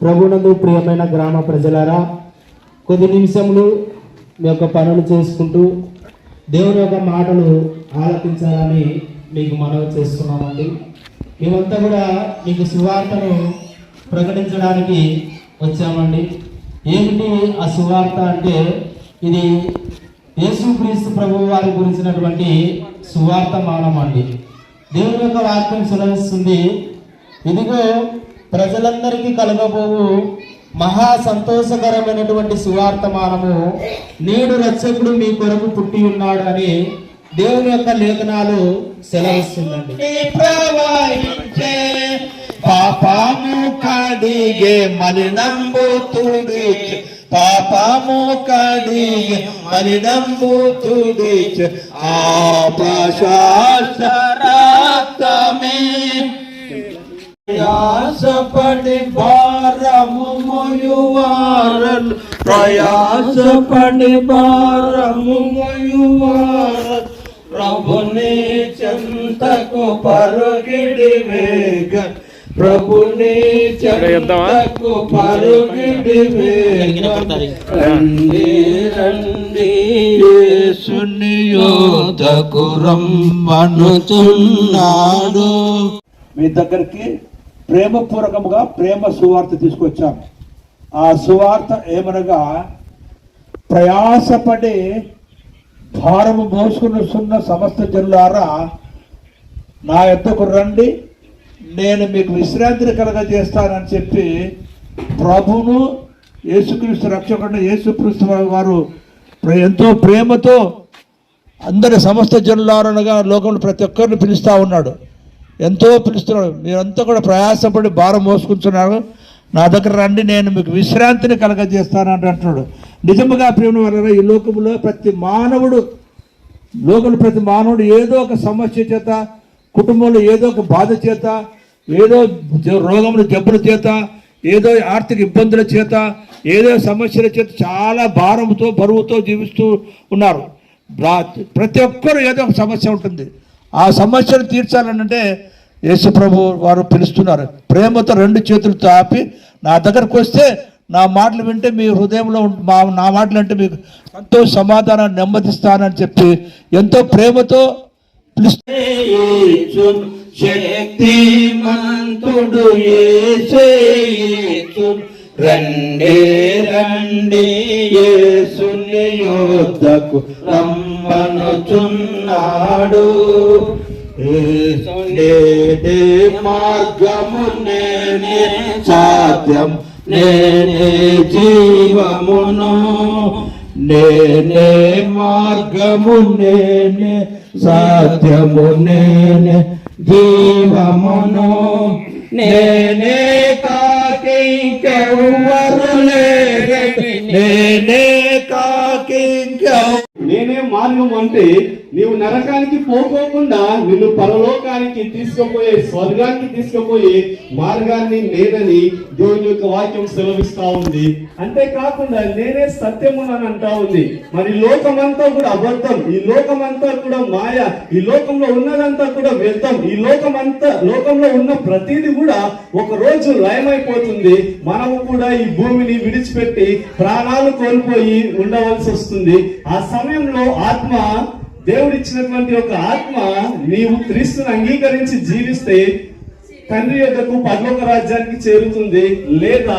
ప్రభునందు ప్రియమైన గ్రామ ప్రజలారా కొద్ది నిమిషములు మీ యొక్క పనులు చేసుకుంటూ దేవుని యొక్క మాటలు ఆలపించాలని మీకు మనవి చేస్తున్నామండి. మేమంతా కూడా మీకు సువార్తను ప్రకటించడానికి వచ్చామండి. ఏమిటి ఆ సువార్త అంటే ఇది యేసుక్రీస్తు ప్రభు వారి గురించినటువంటి సువార్త మానం అండి దేవుని యొక్క వాక్యం సెలవిస్తుంది ఇదిగో ప్రజలందరికీ కలగబోవు మహా సంతోషకరమైనటువంటి సువార్తమానము. నేడు రక్షకుడు మీ కొరకు పుట్టి ఉన్నాడు అని దేవుని యొక్క లేఖనాలు సెలవిస్తుందండి. పాపము కడిగే మలినంబు తుడిచే పాపము కడిగే మలినంబు తుడిచే ఆపశాస్త్రమే ప్రయాసపడి భారము మయువారలు ప్రయాసపడి భారము మయువారలు ప్రభుని చెంతకు పరుగిడి వేగ. ప్రభుని చెంతకు పరుగిడి వేగ. రండి రండి యేసుని యోధకు రమ్మనుచున్నాడు మీ దగ్గరికి ప్రేమపూర్వకముగా ప్రేమ సువార్త తీసుకొచ్చాం. ఆ సువార్త ఏమనగా ప్రయాసపడి భారము మోసుకునిస్తున్న సమస్త జనులారా నా ఎద్దకు రండి నేను మీకు విశ్రాంతిని కలగజేస్తానని చెప్పి ప్రభును యేసుక్రీస్తు రక్షకుండా యేసుక్రీస్తు వారు ఎంతో ప్రేమతో అందరి సమస్త జనులారనగా లోకంలో ప్రతి ఒక్కరిని పిలుస్తూ ఉన్నాడు. ఎంతో పిలుస్తున్నాడు. మీరంతా కూడా ప్రయాసపడి భారం మోసుకుంటున్నారు. నా దగ్గర రండి నేను మీకు విశ్రాంతిని కలగజేస్తానని అంటున్నాడు. నిజముగా ప్రేమ వల్ల ఈ లోకంలో ప్రతి మానవుడు లోకంలో ప్రతి మానవుడు ఏదో ఒక సమస్య చేత కుటుంబంలో ఏదో ఒక బాధ చేత ఏదో రోగములు జబ్బుల చేత ఏదో ఆర్థిక ఇబ్బందుల చేత ఏదో సమస్యల చేత చాలా భారంతో బరువుతో జీవిస్తూ ఉన్నారు. ప్రతి ఒక్కరు ఏదో ఒక సమస్య ఉంటుంది. ఆ సమస్యను తీర్చాలనంటే యేసు ప్రభు వారు పిలుస్తున్నారు. ప్రేమతో రెండు చేతులు తాపి నా దగ్గరకు వస్తే నా మాటలు వింటే మీ హృదయంలో మా నా మాటలు అంటే మీకు ఎంతో సమాధానాన్ని నెమ్మదిస్తానని చెప్పి ఎంతో ప్రేమతో పిలుస్తూ యేసున్ రండి రండి యేసుని యోధకు రమ్మనుచున్నాడు. నేనే మార్గము నేనే సాధ్యం. నేనే జీవమును నేనే మార్గము నేనే సాధ్యము నేనే జీవమును నేనే కాకింకెవ్వరు నేనే కాకింకెవ్వరు నేనే మార్గం అంటే నీవు నరకానికి పోకోకుండా నిన్ను పరలోకానికి తీసుకుపోయే స్వర్గానికి తీసుకుపోయే మార్గాన్ని నేనని దేవుని యొక్క వాక్యం సెలవిస్తా ఉంది. అంతేకాకుండా నేనే సత్యమునని అని అంటా ఉంది. మరి లోకమంతా కూడా అబద్ధం. ఈ లోకమంతా కూడా మాయ. ఈ లోకంలో ఉన్నదంతా కూడా వ్యర్థం. ఈ లోకమంతా లోకంలో ఉన్న ప్రతిదీ కూడా ఒక రోజు లయమైపోతుంది. మనము కూడా ఈ భూమిని విడిచిపెట్టి ప్రాణాలు కోల్పోయి ఉండవలసి వస్తుంది. ఆ సమయంలో ఆత్మ దేవుడిచ్చినటువంటి ఒక ఆత్మ నీవు క్రీస్తుని అంగీకరించి జీవిస్తే తండ్రి యొక్కకు పర్లోక రాజ్యానికి చేరుతుంది లేదా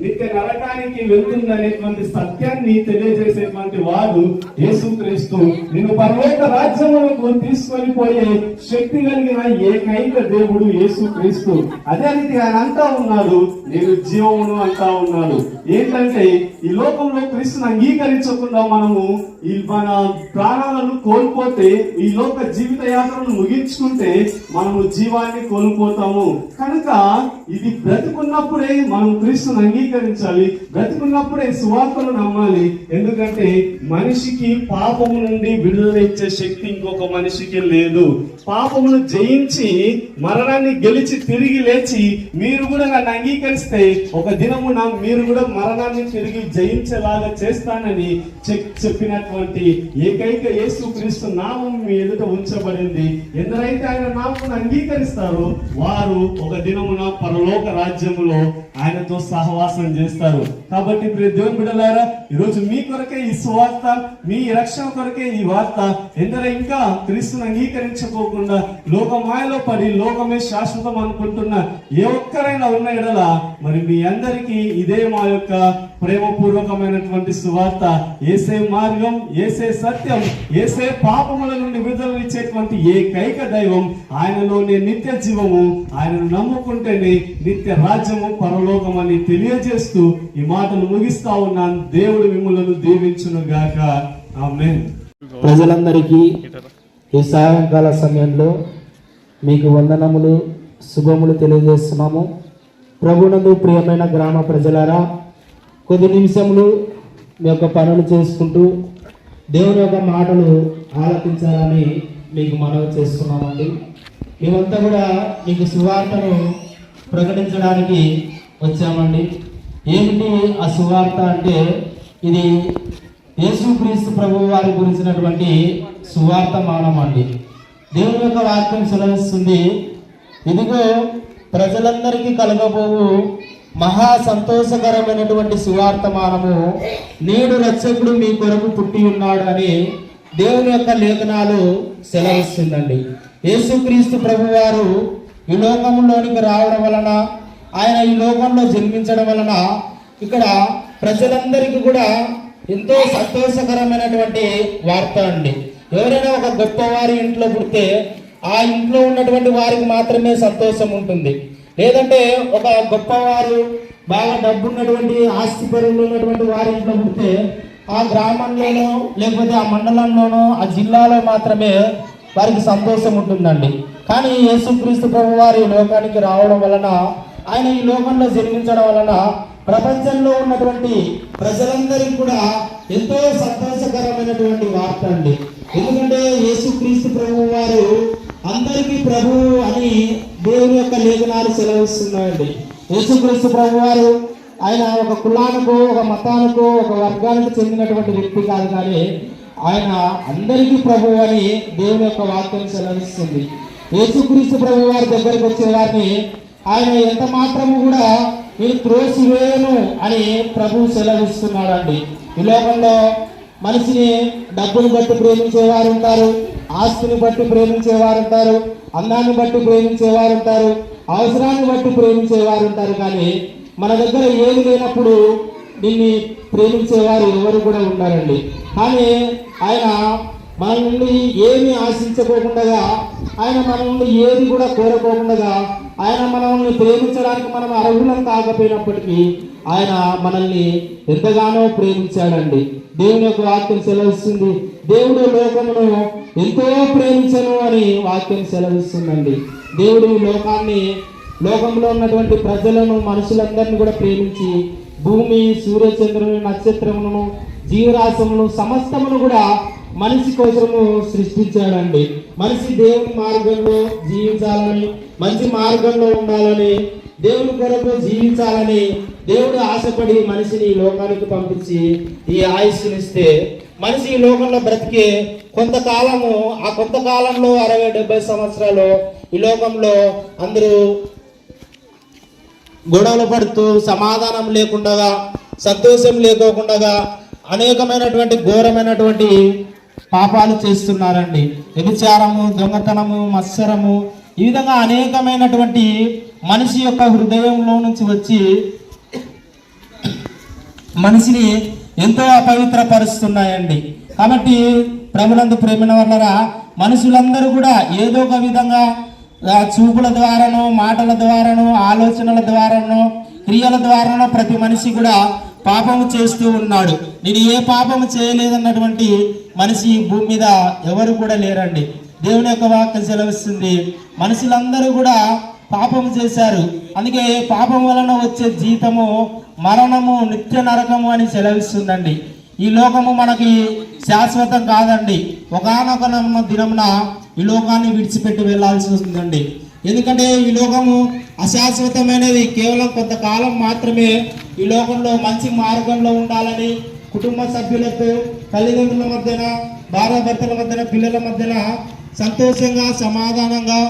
నిత్య నరకానికి వెళ్తుంది అనేటువంటి సత్యాన్ని తెలియజేసేటువంటి వాడు యేసుక్రీస్తు. నిన్ను పర్లోక రాజ్యములకు తీసుకొని పోయే శక్తి కలిగిన ఏకైక దేవుడు యేసుక్రీస్తు. అదే రీతి ఆయన అంటా ఉన్నాడు నేను జీవమును అంటా ఉన్నాడు. ఏంటంటే ఈ లోకంలో క్రీస్తుని అంగీకరించకుండా మనము ఈ మన ప్రాణాలను కోల్పోతే ఈ లోక జీవిత యాత్రను ముగించుకుంటే మనము జీవాన్ని కోల్పోతాము. కనుక ఇది బ్రతుకున్నప్పుడే మనం క్రీస్తుని అంగీకరించాలి బ్రతుకున్నప్పుడే సువార్తను నమ్మాలి. ఎందుకంటే మనిషికి పాపము నుండి విడుదల ఇచ్చే శక్తి ఇంకొక మనిషికి లేదు. పాపమును జయించి మరణాన్ని గెలిచి తిరిగి లేచి మీరు కూడా నన్ను అంగీకరిస్తే ఒక దినమున మీరు కూడా మరణాన్ని తిరిగి జయించేలాగా చేస్తానని చెప్పినటువంటి ఏకైక యేసు క్రీస్తు నామం మీ ఎదుట ఉంచబడింది. ఎందరైతే ఆయన నామం అంగీకరిస్తారో వారు వారు ఒక దినమున పరలోక రాజ్యములో ఆయనతో సహవాసం చేస్తారు. కాబట్టి ప్రియ దేవుని బిడ్డలారా ఈరోజు మీ కొరకే ఈ సువార్త మీ రక్షణ కొరకే ఈ వార్త ఎందరో ఇంకా క్రీస్తును అంగీకరించుకోకుండా లోకమాయలో పడి లోకమే శాశ్వతం అనుకుంటున్న ఏ ఒక్కరైనా ఉన్న ఎడల మరి మీ అందరికీ ఇదే మా యొక్క ప్రేమపూర్వకమైనటువంటి సువార్త ఏసే మార్గం ఏసే సత్యం ఏసే పాపముల నుండి విడుదల ఇచ్చేటువంటి ఏకైక దైవం ఆయనలోనే నిత్య జీవము ఆయనను నమ్ముకుంటేనే నిత్య రాజ్యము పరలోకం అని తెలియజేస్తూ ఈ మాటను ముగిస్తా ఉన్నాను. దేవుడు మిమ్మలను దీవించును గాక ఆమె ప్రజలందరికీ ఈ సాయంకాల సమయంలో మీకు వందనములు శుభములు తెలియజేస్తున్నాము. ప్రభునందు ప్రియమైన గ్రామ ప్రజలారా కొద్ది నిమిషములు మీ యొక్క పనులు చేసుకుంటూ దేవుని యొక్క మాటలు ఆలపించాలని మీకు మనవి చేస్తున్నామండి. మేమంతా కూడా మీకు సువార్తను ప్రకటించడానికి వచ్చామండి. ఏమిటి ఆ సువార్త అంటే ఇది యేసుక్రీస్తు ప్రభు వారి గురించినటువంటి సువార్త మానం అండి. దేవుని యొక్క వాక్యం సెలవిస్తుంది ఇదిగో ప్రజలందరికీ కలగబోవు మహా సంతోషకరమైనటువంటి సువార్తమానము. నేడు రక్షకుడు మీ కొరకు పుట్టి ఉన్నాడు అని దేవుని యొక్క లేఖనాలు సెలవిస్తుందండి. యేసుక్రీస్తు ప్రభు వారు ఈ లోకంలోనికి రావడం వలన ఆయన ఈ లోకంలో జన్మించడం వలన ఇక్కడ ప్రజలందరికీ కూడా ఎంతో సంతోషకరమైనటువంటి వార్త అండి. ఎవరైనా ఒక గొప్పవారి ఇంట్లో పుడితే ఆ ఇంట్లో ఉన్నటువంటి వారికి మాత్రమే సంతోషం ఉంటుంది. లేదంటే ఒక గొప్పవారు బాగా డబ్బున్నటువంటి ఆస్తి పరులు ఉన్నటువంటి వారి ఇంట్లో పుడితే ఆ గ్రామంలోనో లేకపోతే ఆ మండలంలోనో ఆ జిల్లాలో మాత్రమే వారికి సంతోషం ఉంటుందండి. కానీ యేసుక్రీస్తు ప్రభు వారి లోకానికి రావడం వలన ఆయన ఈ లోకంలో జన్మించడం వలన ప్రపంచంలో ఉన్నటువంటి ప్రజలందరికీ కూడా ఎంతో సంతోషకరమైనటువంటి వార్త అండి. ఎందుకంటే యేసుక్రీస్తు ప్రభు వారు అందరికీ ప్రభువు అని దేవుని యొక్క లేఖనాలు సెలవిస్తున్నాయండి. యేసుక్రీస్తు ప్రభు వారు ఆయన ఒక కులానికో ఒక మతానికో ఒక వర్గానికి చెందినటువంటి వ్యక్తి కాదు కానీ ఆయన అందరికీ ప్రభు అని దేవుని యొక్క వాక్యం సెలవిస్తుంది. యేసుక్రీస్తు ప్రభు వారి దగ్గరికి వచ్చే వారిని ఆయన ఎంత మాత్రము కూడా మీరు త్రోసివేయను అని ప్రభు సెలవిస్తున్నాడండి. ఈ లోకంలో మనిషిని డబ్బును బట్టి ప్రేమించేవారు ఉంటారు. ఆస్తిని బట్టి ప్రేమించేవారు ఉంటారు అందాన్ని బట్టి ప్రేమించేవారు ఉంటారు అవసరాన్ని బట్టి ప్రేమించేవారు ఉంటారు కానీ మన దగ్గర ఏది లేనప్పుడు దీన్ని ప్రేమించేవారు ఎవరు కూడా ఉన్నారండి కానీ ఆయన మన నుండి ఏమి ఆశించకోకుండా ఆయన మన నుండి ఏది కూడా కోరుకోకుండా ఆయన మనల్ని ప్రేమించడానికి మనం అర్హులం కాకపోయినప్పటికీ ఆయన మనల్ని ఎంతగానో ప్రేమించాడండి. దేవుని యొక్క వాక్యం సెలవిస్తుంది. దేవుడు లోకమును ఎంతో ప్రేమించను అని వాక్యం సెలవిస్తుందండి. దేవుడు లోకాన్ని లోకంలో ఉన్నటువంటి ప్రజలను మనుషులందరినీ కూడా ప్రేమించి భూమి సూర్యచంద్రుని నక్షత్రములను జీవరాశములను సమస్తమును కూడా మనిషి కోసము సృష్టించాడండి. మనిషి దేవుని మార్గంలో జీవించాలని మంచి మార్గంలో ఉండాలని దేవుని కొరకు జీవించాలని దేవుడు ఆశపడి మనిషిని ఈ లోకానికి పంపించి ఈ ఆయుష్నిస్తే మనిషి ఈ లోకంలో బ్రతికే కొంతకాలము ఆ కొంతకాలంలో అరవై డెబ్బై సంవత్సరాలు ఈ లోకంలో అందరూ గొడవలు పడుతూ సమాధానం లేకుండా సంతోషం లేకోకుండా అనేకమైనటువంటి ఘోరమైనటువంటి పాపాలు చేస్తున్నారండి. వ్యభిచారము దొంగతనము మత్సరము ఈ విధంగా అనేకమైనటువంటి మనిషి యొక్క హృదయంలో నుంచి వచ్చి మనిషిని ఎంతో అపవిత్రపరుస్తున్నాయండి. కాబట్టి ప్రభులందు ప్రేమిన వల్లరా మనుషులందరూ కూడా ఏదో ఒక విధంగా చూపుల ద్వారానో మాటల ద్వారానో ఆలోచనల ద్వారానో క్రియల ద్వారానో ప్రతి మనిషి కూడా పాపము చేస్తూ ఉన్నాడు. నేను ఏ పాపము చేయలేదన్నటువంటి మనిషి ఈ భూమి మీద ఎవరు కూడా లేరండి. దేవుని యొక్క వాక్యం సెలవిస్తుంది. మనుషులందరూ కూడా పాపం చేశారు. అందుకే పాపం వలన వచ్చే జీతము మరణము నిత్య నరకము అని సెలవిస్తుందండి. ఈ లోకము మనకి శాశ్వతం కాదండి. ఒకనొక దినమున ఈ లోకాన్ని విడిచిపెట్టి వెళ్ళాల్సి వస్తుందండి. ఎందుకంటే ఈ లోకము అశాశ్వతమైనది. కేవలం కొంతకాలం మాత్రమే ఈ లోకంలో మంచి మార్గంలో ఉండాలని కుటుంబ సభ్యులతో తల్లిదండ్రుల మధ్యన భార్యాభర్తల మధ్యన పిల్లల మధ్యన సంతోషంగా సమాధానంగా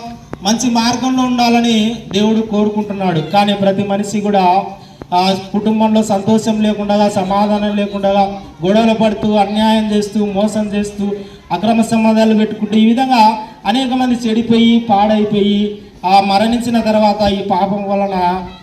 మంచి మార్గంలో ఉండాలని దేవుడు కోరుకుంటున్నాడు. కానీ ప్రతి మనిషి కూడా ఆ కుటుంబంలో సంతోషం లేకుండా సమాధానం లేకుండా గొడవలు పడుతూ అన్యాయం చేస్తూ మోసం చేస్తూ అక్రమ సంబంధాలు పెట్టుకుంటూ ఈ విధంగా అనేక మంది చెడిపోయి పాడైపోయి ఆ మరణించిన తర్వాత ఈ పాపం వలన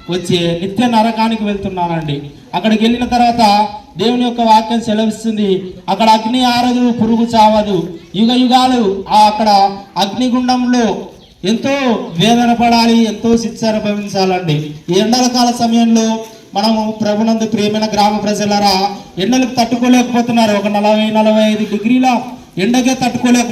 వచ్చే నిత్య నరకానికి వెళ్తున్నానండి. అక్కడికి వెళ్ళిన తర్వాత దేవుని యొక్క వాక్యం సెలవిస్తుంది. అక్కడ అగ్ని ఆరదు పురుగు చావదు. యుగ యుగాలు ఆ అక్కడ అగ్నిగుండంలో ఎంతో వేదన పడాలి ఎంతో శిక్ష అనుభవించాలండి. ఈ ఎండలకాల సమయంలో మనము ప్రభునందు ప్రియమైన గ్రామ ప్రజలరా ఎండలకు తట్టుకోలేకపోతున్నారు. ఒక నలభై నలభై ఐదు డిగ్రీల ఎండకే తట్టుకోలేకపోతున్నారు